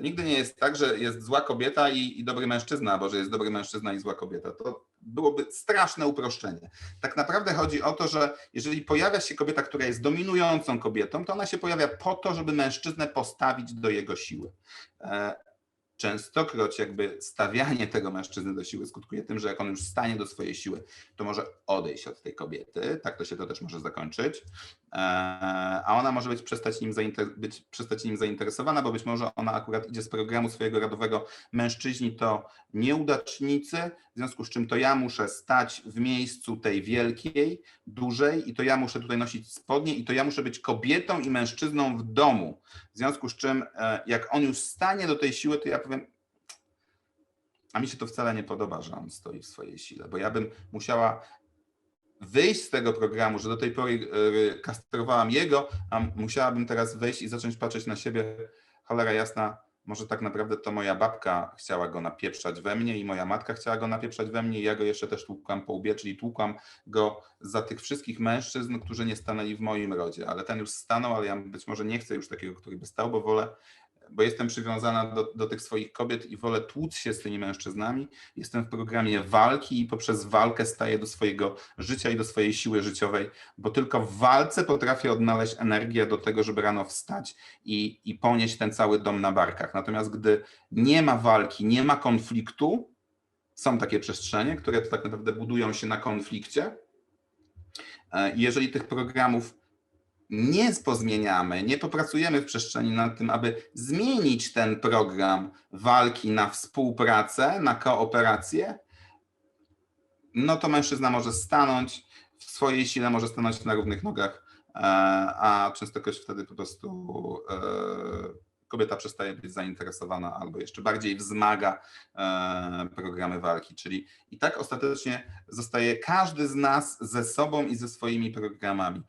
To nigdy nie jest tak, że jest zła kobieta i, i dobry mężczyzna, albo że jest dobry mężczyzna i zła kobieta. To byłoby straszne uproszczenie. Tak naprawdę chodzi o to, że jeżeli pojawia się kobieta, która jest dominującą kobietą, to ona się pojawia po to, żeby mężczyznę postawić do jego siły. Częstokroć jakby stawianie tego mężczyzny do siły skutkuje tym, że jak on już stanie do swojej siły, to może odejść od tej kobiety, tak to się to też może zakończyć, E, a ona może być przestać nim, zainter- być, przestać nim zainteresowana, bo być może ona akurat idzie z programu swojego rodowego mężczyźni to nieudacznicy, w związku z czym to ja muszę stać w miejscu tej wielkiej, dużej i to ja muszę tutaj nosić spodnie i to ja muszę być kobietą i mężczyzną w domu. W związku z czym e, jak on już stanie do tej siły, to ja a mi się to wcale nie podoba, że on stoi w swojej sile, bo ja bym musiała wyjść z tego programu, że do tej pory e, kastrowałam jego, a musiałabym teraz wejść i zacząć patrzeć na siebie, cholera jasna, może tak naprawdę to moja babka chciała go napieprzać we mnie i moja matka chciała go napieprzać we mnie i ja go jeszcze też tłukłam po łbie, czyli tłukłam go za tych wszystkich mężczyzn, którzy nie stanęli w moim rodzie, ale ten już stanął, ale ja być może nie chcę już takiego, który by stał, bo wolę, bo jestem przywiązana do, do tych swoich kobiet i wolę tłuc się z tymi mężczyznami. Jestem w programie walki i poprzez walkę staję do swojego życia i do swojej siły życiowej, bo tylko w walce potrafię odnaleźć energię do tego, żeby rano wstać i, i ponieść ten cały dom na barkach. Natomiast gdy nie ma walki, nie ma konfliktu, są takie przestrzenie, które tak naprawdę budują się na konflikcie. E, Jeżeli tych programów nie pozmieniamy, nie popracujemy w przestrzeni nad tym, aby zmienić ten program walki na współpracę, na kooperację, no to mężczyzna może stanąć w swojej sile, może stanąć na równych nogach, e, a częstokroć wtedy po prostu e, kobieta przestaje być zainteresowana albo jeszcze bardziej wzmaga e, programy walki. Czyli i tak ostatecznie zostaje każdy z nas ze sobą i ze swoimi programami.